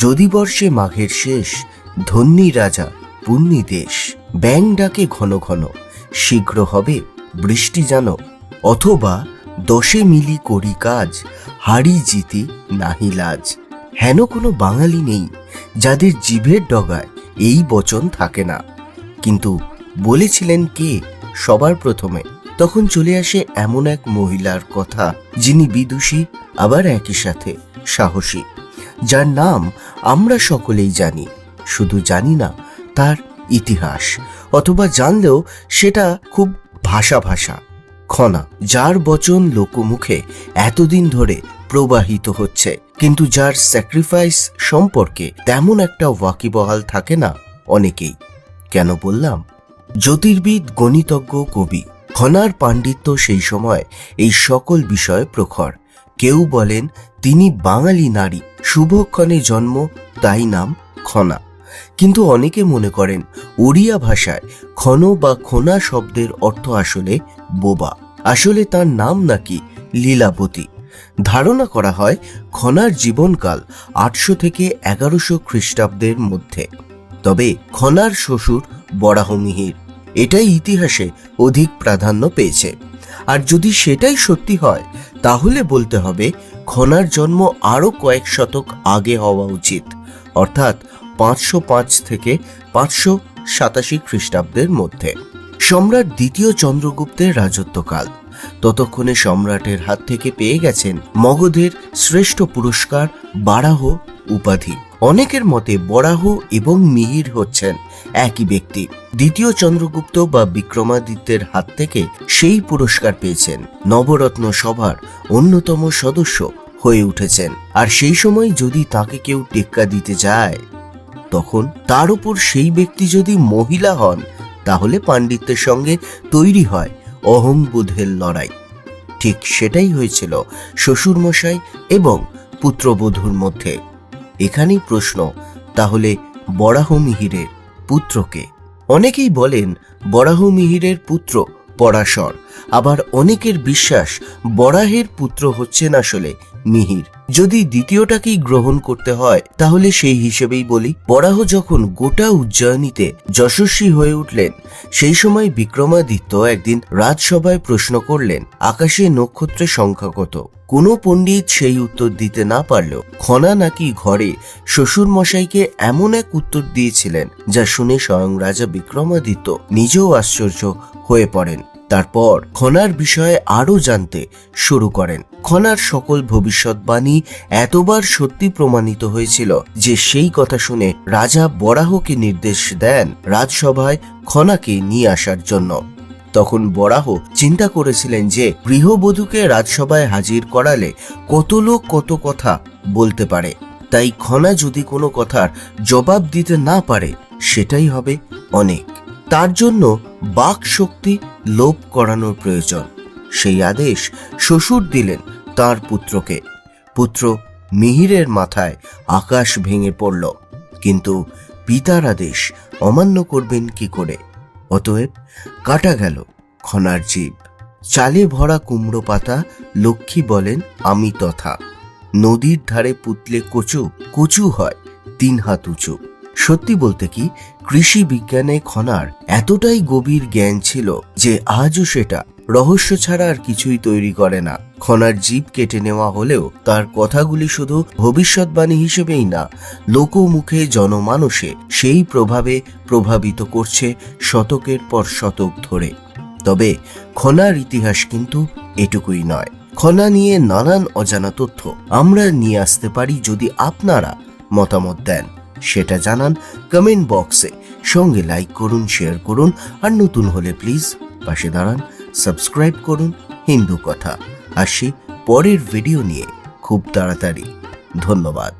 যদি বর্ষে মাঘের শেষ, ধন্যী রাজা, পুণ্যি দেশ, ব্যাং ডাকে ঘন ঘন, শীঘ্র হবে বৃষ্টি যেন, অথবা দশে মিলি করি কাজ হাড়ি জিতি নাহি লাজ। হেন কোনো বাঙালি নেই, যাদের জিভের ডগায় এই বচন থাকে না। কিন্তু বলেছিলেন কে সবার প্রথমে, তখন চলে আসে এমন এক মহিলার কথা, যিনি বিদুষী, আবার একই সাথে সাহসী। যার নাম আমরা সকলেই জানি। শুধু জানি না, তার ইতিহাস। অথবা জানলেও সেটা খুব ভাষা ভাষা। খনা, যার বচন লোকমুখে এতদিন ধরে প্রবাহিত হচ্ছে, কিন্তু যার স্যাক্রিফাইস সম্পর্কে তেমন একটা ওয়াকিবহাল থাকে না অনেকেই। কেন বললাম? জ্যোতির্বিদ, গণিতজ্ঞ, কবি, খনার পাণ্ডিত্য সেই সময় এই সকল বিষয়ে প্রখর। কেউ বলেন, তিনি বাঙালি নারী। শুভক্ষণে জন্ম, তাই নাম খনা। কিন্তু অনেকে মনে করেন, ওড়িয়া ভাষায় ক্ষণ বা খোনা শব্দের অর্থ আসলে বোবা। আসলে তার নাম নাকি লীলাবতী। ধারণা করা হয়, খনার জীবনকাল আটশো থেকে এগারোশো খ্রিস্টাব্দের মধ্যে। তবে খনার শ্বশুর বরাহমিহির এটাই ইতিহাসে অধিক প্রাধান্য পেয়েছে। আর যদি সেটাই সত্যি হয়, তাহলে বলতে হবে, খনার জন্ম আরও কয়েক শতক আগে হওয়া উচিত। অর্থাৎ পাঁচশো পাঁচ থেকে পাঁচশো সাতাশি খ্রিস্টাব্দের মধ্যে। সম্রাট দ্বিতীয় চন্দ্রগুপ্তের রাজত্বকাল। ততক্ষণে সম্রাটের হাত থেকে পেয়ে গেছেন মগধের শ্রেষ্ঠ পুরস্কার বারাহ উপাধি। অনেকের মতে বরাহ এবং মিহির হচ্ছেন একই ব্যক্তি। দ্বিতীয় চন্দ্রগুপ্ত বা বিক্রমাদিত্যের হাত থেকে সেই পুরস্কার পেয়েছেন। নবরত্ন সভার অন্যতম সদস্য হয়ে উঠেছেন। আর সেই সময় যদি তাকে কেউ টেক্কা দিতে যায়, তখন তার উপর সেই ব্যক্তি যদি মহিলা হন, তাহলে পাণ্ডিত্যের সঙ্গে তৈরি হয় অহংবোধের লড়াই। ঠিক সেটাই হয়েছিল শ্বশুরমশাই এবং পুত্রবধূর মধ্যে। এখানেই প্রশ্ন, তাহলে বরাহ মিহিরের পুত্রকে? অনেকেই বলেন, বরাহ মিহিরের পুত্র পরাশর। আবার অনেকের বিশ্বাস বরাহের পুত্র হচ্ছেন আসলে মিহির। যদি দ্বিতীয়টাকেই গ্রহণ করতে হয়, তাহলে সেই হিসেবেই বলি, বরাহ যখন গোটা উজ্জয়িনীতে যশস্বী হয়ে উঠলেন, সেই সময় বিক্রমাদিত্য একদিন রাজসভায় প্রশ্ন করলেন, আকাশে নক্ষত্রের সংখ্যা কত? কোনো পণ্ডিত সেই উত্তর দিতে না পারলেও খনা নাকি ঘরে শ্বশুর মশাইকে এমন এক উত্তর দিয়েছিলেন, যা শুনে স্বয়ং রাজা বিক্রমাদিত্য নিজেও আশ্চর্য হয়ে পড়েন। তারপর খনার বিষয়ে আরও জানতে শুরু করেন। খনার সকল ভবিষ্যৎবাণী এতবার সত্যি প্রমাণিত হয়েছিল যে সেই কথা শুনে রাজা বরাহকে নির্দেশ দেন রাজসভায় খনাকে নিয়ে আসার জন্য। তখন বরাহ চিন্তা করেছিলেন যে গৃহবধূকে রাজসভায় হাজির করালে কত লোক কত কথা বলতে পারে। তাই খনা যদি কোনো কথার জবাব দিতে না পারে, সেটাই হবে অনেক। তার জন্য বাক শক্তি লোপ করানোর প্রয়োজন। সেই আদেশ শ্বশুর দিলেন তার পুত্রকে। পুত্র মিহিরের মাথায় আকাশ ভেঙে পড়ল। কিন্তু পিতার আদেশ অমান্য করবেন কি করে? অতএব কাটা গেল খনার জীব। চালে ভরা কুমড়ো পাতা লক্ষ্মী বলেন, আমি তথা। নদীর ধারে পুতলে কচু কচু হয়, তিন হাত উঁচু। সত্যি বলতে কি, কৃষি বিজ্ঞানে খনার এতটাই গভীর জ্ঞান ছিল যে আজও সেটা রহস্য ছাড়া আর কিছুই তৈরি করে না। খনার জীব কেটে নেওয়া হলেও তার কথাগুলি শুধু ভবিষ্যৎবাণী হিসেবেই না, লোকমুখে জনমানসে সেই প্রভাবে প্রভাবিত করছে শতকের পর শতক ধরে। তবে খনার ইতিহাস কিন্তু এটুকুই নয়। খনা নিয়ে নানান অজানা তথ্য আমরা নিয়ে আসতে পারি যদি আপনারা মতামত দেন। সেটা জানান কমেন্ট বক্সে সঙ্গে লাইক করুন শেয়ার করুন, আর নতুন হলে প্লিজ পাশে দাঁড়ান সাবস্ক্রাইব করুন, হিন্দু কথা। আসি পরের ভিডিও নিয়ে। খুব তাড়াতাড়ি। ধন্যবাদ।